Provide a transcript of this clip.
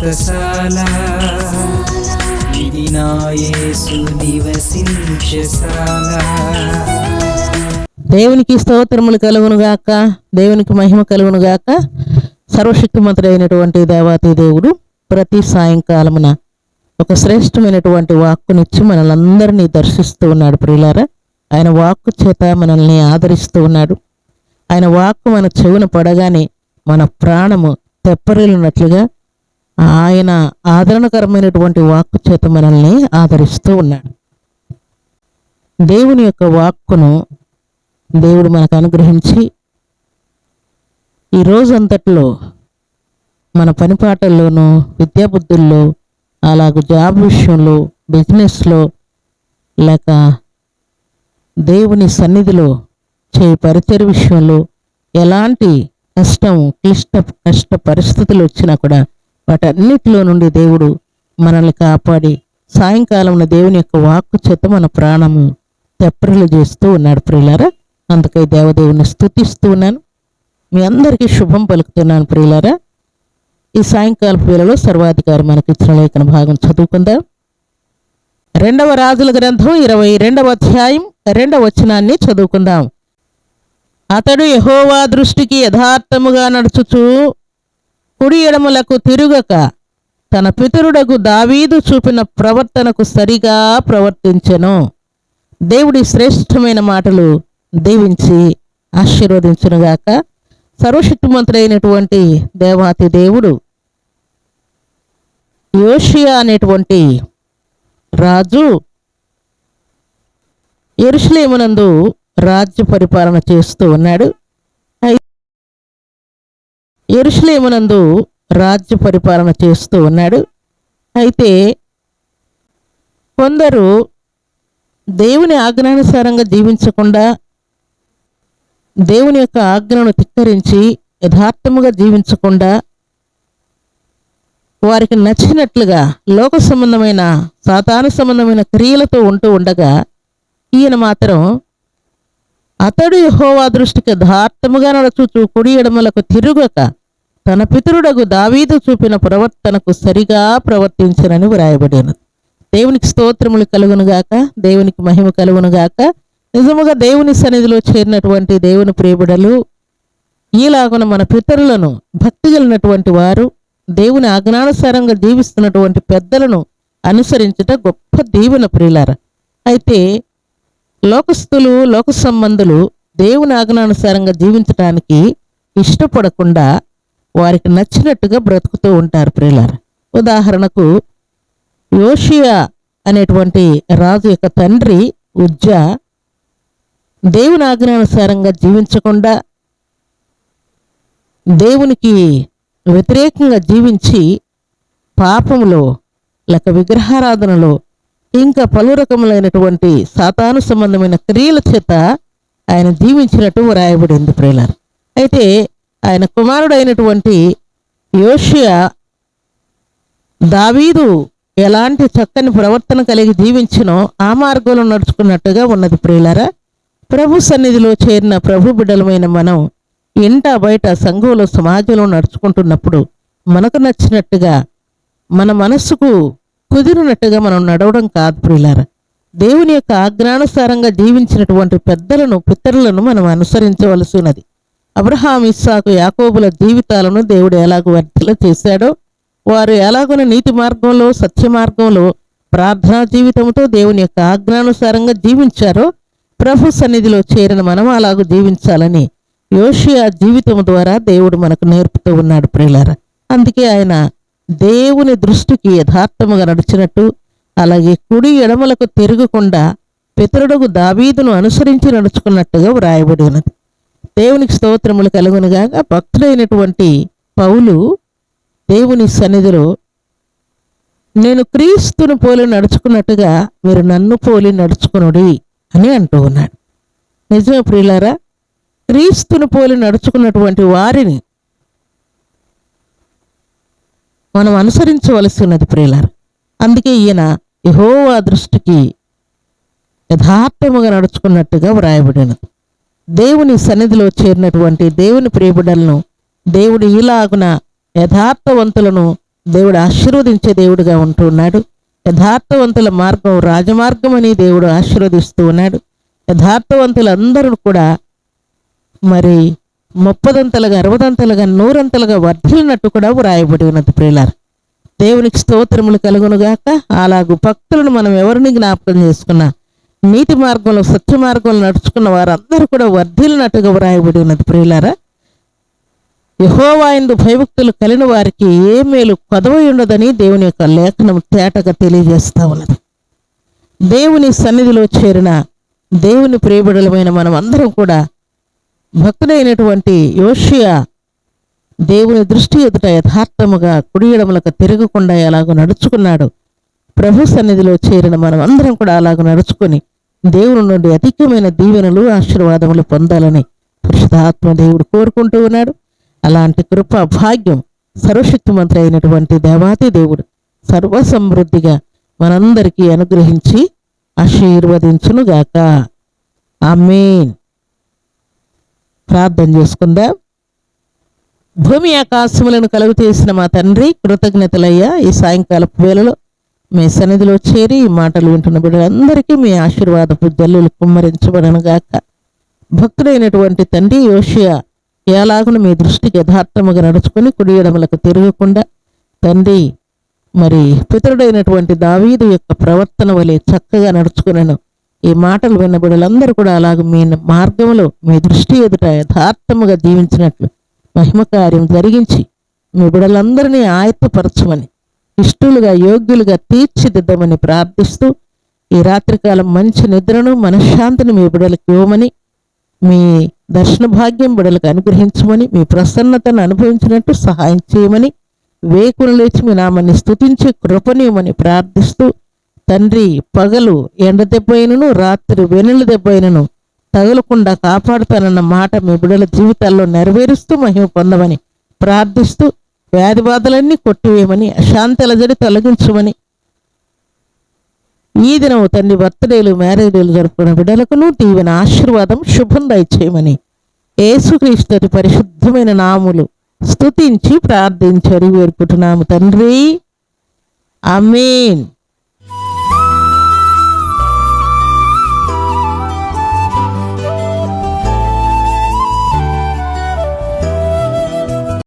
వ్రతశాల ఇది నా యేసు నివసించశాల దేవునికి స్తోత్రములు కలుగునుగాక దేవునికి మహిమ కలుగునుగాక గాక అయినటువంటి దేవాతి దేవుడు ప్రతి సాయంకాలమున ఒక శ్రేష్టమైనటువంటి వాక్కునిచ్చి మనల్ని దర్శిస్తూ ఉన్నాడు ప్రియులారా. ఆయన వాక్కు చేత మనల్ని ఆదరిస్తూ ఉన్నాడు. ఆయన వాక్కు మన చెవున పడగానే మన ప్రాణము తెప్పరిల్లినట్లుగా ఆయన ఆదరణకరమైనటువంటి వాక్కు చేత మనల్ని ఆదరిస్తూ ఉన్నాడు. దేవుని యొక్క వాక్కును దేవుడు మనకు అనుగ్రహించి ఈ రోజంతట్లో మన పనిపాటల్లోనూ విద్యాబుద్ధుల్లో అలాగ జాబ్ విషయంలో బిజినెస్లో లేక దేవుని సన్నిధిలో చే పరిచయ విషయంలో ఎలాంటి కష్టం క్లిష్ట కష్ట పరిస్థితులు వచ్చినా కూడా వాటన్నిటిలో నుండి దేవుడు మనల్ని కాపాడి సాయంకాలం దేవుని యొక్క వాక్కు చేత మన ప్రాణము తెప్పరిలు చేస్తూ ఉన్నాడు ప్రియులారా. అందుకై దేవదేవుని స్థుతిస్తూ ఉన్నాను. మీ అందరికీ శుభం పలుకుతున్నాను ప్రియులారా. ఈ సాయంకాలపు వేళలో సర్వాధికారి మనకి ఇచ్చిన లేఖన భాగం చదువుకుందాం. రెండవ రాజుల గ్రంథం ఇరవై రెండవ అధ్యాయం రెండవ వచనాన్ని చదువుకుందాం. అతడు యహోవా దృష్టికి యథార్థముగా నడుచుచు కుడి ఎడములకు తిరుగక తన పితరుడకు దావీదు చూపిన ప్రవర్తనకు సరిగా ప్రవర్తించెను. దేవుడి శ్రేష్టమైన మాటలు దీవించి ఆశీర్వదించునుగాక. సర్వశక్తిమంతుడైనటువంటి దేవాతి దేవుడు యోషియా అనేటువంటి రాజు ఎరుషులేమునందు రాజ్య పరిపాలన చేస్తూ ఉన్నాడు. ఎరుషలేమునందు రాజ్య పరిపాలన చేస్తూ ఉన్నాడు. అయితే కొందరు దేవుని ఆజ్ఞానుసారంగా జీవించకుండా దేవుని యొక్క ఆజ్ఞను ధిక్కరించి యథార్థముగా జీవించకుండా వారికి నచ్చినట్లుగా లోక సంబంధమైన సాతాను సంబంధమైన క్రియలతో ఉంటూ ఉండగా ఈయన మాత్రం అతడు యహోవా దృష్టికి యథార్థముగా నడుచుచు కుడి ఎడమలకు తిరుగక తన పితరుడగు దావీదు చూపిన ప్రవర్తనకు సరిగా ప్రవర్తించనని వ్రాయబడినది. దేవునికి స్తోత్రములు కలుగునుగాక దేవునికి మహిమ కలుగునుగాక నిజముగా దేవుని సన్నిధిలో చేరినటువంటి దేవుని ప్రియబిడలు ఈలాగున మన పితరులను భక్తి కలిగినటువంటి వారు దేవుని ఆజ్ఞానుసారంగా జీవిస్తున్నటువంటి పెద్దలను అనుసరించుట గొప్ప దీవెన ప్రియులార. అయితే లోకస్తులు లోక సంబంధులు దేవుని ఆజ్ఞానుసారంగా జీవించటానికి ఇష్టపడకుండా వారికి నచ్చినట్టుగా బ్రతుకుతూ ఉంటారు ప్రియులారు. ఉదాహరణకు యోషియా అనేటువంటి రాజు యొక్క తండ్రి ఉజ్జా దేవుని ఆజ్ఞానుసారంగా జీవించకుండా దేవునికి వ్యతిరేకంగా జీవించి పాపములో లేక విగ్రహారాధనలో ఇంకా పలు రకములైనటువంటి సాతాను సంబంధమైన క్రియల చేత ఆయన జీవించినట్టు వ్రాయబడింది ప్రేలర్ అయితే ఆయన కుమారుడైనటువంటి యోషియా దావీదు ఎలాంటి చక్కని ప్రవర్తన కలిగి జీవించినో ఆ మార్గంలో నడుచుకున్నట్టుగా ఉన్నది ప్రియులరా. ప్రభు సన్నిధిలో చేరిన ప్రభు బిడ్డలమైన మనం ఇంట బయట సంఘంలో సమాజంలో నడుచుకుంటున్నప్పుడు మనకు నచ్చినట్టుగా మన మనస్సుకు కుదిరినట్టుగా మనం నడవడం కాదు ప్రియులారా. దేవుని యొక్క ఆజ్ఞానుసారంగా జీవించినటువంటి పెద్దలను పితరులను మనం అనుసరించవలసి ఉన్నది. అబ్రహాం ఇస్సాకు యాకోబుల జీవితాలను దేవుడు ఎలాగో వర్ధల చేశాడో. వారు ఎలాగోన నీతి మార్గంలో సత్య మార్గంలో ప్రార్థనా జీవితంతో దేవుని యొక్క ఆజ్ఞానుసారంగా జీవించారో ప్రభు సన్నిధిలో చేరిన మనం అలాగూ జీవించాలని యోషియా జీవితం ద్వారా దేవుడు మనకు నేర్పుతూ ఉన్నాడు ప్రియులార. అందుకే ఆయన దేవుని దృష్టికి యథార్థముగా నడిచినట్టు అలాగే కుడి ఎడమలకు తిరగకుండా పితరుడుకు దావీదును అనుసరించి నడుచుకున్నట్టుగా వ్రాయబడి ఉన్నది. దేవునికి స్తోత్రములు కలుగునుగా భక్తుడైనటువంటి పౌలు దేవుని సన్నిధిలో నేను క్రీస్తును పోలి నడుచుకున్నట్టుగా మీరు నన్ను పోలి నడుచుకునుడి అని అంటూ ఉన్నాడు. నిజమే ప్రియులారా క్రీస్తును పోలి నడుచుకున్నటువంటి వారిని మనం అనుసరించవలసి ఉన్నది ప్రియులారా అందుకే ఈయన యహోవా దృష్టికి యథార్థముగా నడుచుకున్నట్టుగా వ్రాయబడినది. దేవుని సన్నిధిలో చేరినటువంటి దేవుని ప్రియబిడలను దేవుడు ఈలాగున యథార్థవంతులను దేవుడు ఆశీర్వదించే దేవుడుగా ఉంటున్నాడు యథార్థవంతుల మార్గం రాజమార్గం అని దేవుడు ఆశీర్వదిస్తూ ఉన్నాడు. యథార్థవంతులందరూ కూడా మరి ముప్పదంతలుగా అరవదంతలుగా నూరంతలుగా వర్ధిల్లినట్టు కూడా వ్రాయబడి ఉన్నది ప్రియులారు. దేవునికి స్తోత్రములు కలుగునుగాక. అలాగు భక్తులను మనం ఎవరిని జ్ఞాపకం చేసుకున్నా నీతి మార్గంలో సత్య మార్గంలో నడుచుకున్న వారందరూ కూడా వర్ధిల్లినట్టుగా వ్రాయబడి ఉన్నది ప్రియులారా. యహోవాయందు భయభక్తులు కలిగిన వారికి ఏ మేలు కొదవై ఉండదని దేవుని యొక్క లేఖనం తేటగా తెలియజేస్తా ఉన్నది. దేవుని సన్నిధిలో చేరిన దేవుని ప్రియబిడలమైన మనం అందరం కూడా భక్తుడైనటువంటి యోషియా దేవుని దృష్టి ఎదుట యథార్థముగా కుడియడములకు తిరగకుండా ఎలాగో నడుచుకున్నాడు. ప్రభు సన్నిధిలో చేరిన మనం అందరం కూడా అలాగ నడుచుకొని దేవుని నుండి అధికమైన దీవెనలు ఆశీర్వాదములు పొందాలని పరిశుధాత్మ దేవుడు కోరుకుంటూ ఉన్నాడు. అలాంటి కృప భాగ్యం సర్వశక్తిమంత్రి అయినటువంటి దేవాతి దేవుడు సర్వసమృద్ధిగా మనందరికీ అనుగ్రహించి ఆశీర్వదించునుగాక. ఆమేన్. ప్రార్థన చేసుకుందాం. భూమి ఆకాశములను కలుగు చేసిన మా తండ్రి కృతజ్ఞతలయ్యా. ఈ సాయంకాలపు వేళలో మీ సన్నిధిలో చేరి ఈ మాటలు వింటున్న బిడ్డలందరికీ మీ ఆశీర్వాదపు జల్లులు కుమ్మరించబడను గాక. భక్తుడైనటువంటి తండ్రి యోషియా ఎలాగున మీ దృష్టికి యథార్థముగా నడుచుకుని కుడి ఎడమలకు తిరగకుండా తండ్రి మరి పితరుడైనటువంటి దావీదు యొక్క ప్రవర్తన వలె చక్కగా నడుచుకునను. ఈ మాటలు విన్న బిడ్డలందరూ కూడా అలాగ మీ మార్గంలో మీ దృష్టి ఎదుట యథార్థముగా జీవించినట్లు మహిమ కార్యం జరిగించి మీ బిడ్డలందరినీ ఆయత్తపరచమని ఇష్టలుగా యోగ్యులుగా తీర్చిదిద్దమని ప్రార్థిస్తూ ఈ రాత్రికాలం మంచి నిద్రను మనశ్శాంతిని మీ బిడలకు ఇవ్వమని మీ దర్శన భాగ్యం బిడలకు అనుగ్రహించమని మీ ప్రసన్నతను అనుభవించినట్టు సహాయం చేయమని వేకును లేచి మీ నామాన్ని స్తుతించి కృపనీయమని ప్రార్థిస్తూ తండ్రి పగలు ఎండ దెబ్బైనను రాత్రి వెనుల దెబ్బైనను తగలకుండా కాపాడుతానన్న మాట మీ బిడల జీవితాల్లో నెరవేరుస్తూ మహిమ పొందమని ప్రార్థిస్తూ వ్యాధి బాధలన్నీ కొట్టివేయమని అశాంతి అలజడి తొలగించమని. ఈ దినం తండ్రి బర్త్డేలు మ్యారేజ్లు జరుపుకున్న బిడ్డలకును దీవెన ఆశీర్వాదం శుభం దయచేయమని. యేసుక్రీస్తు పరిశుద్ధమైన నాములు స్తుతించి ప్రార్థించి అడిగి వేడుకుంటున్నాము తండ్రి. అమీన్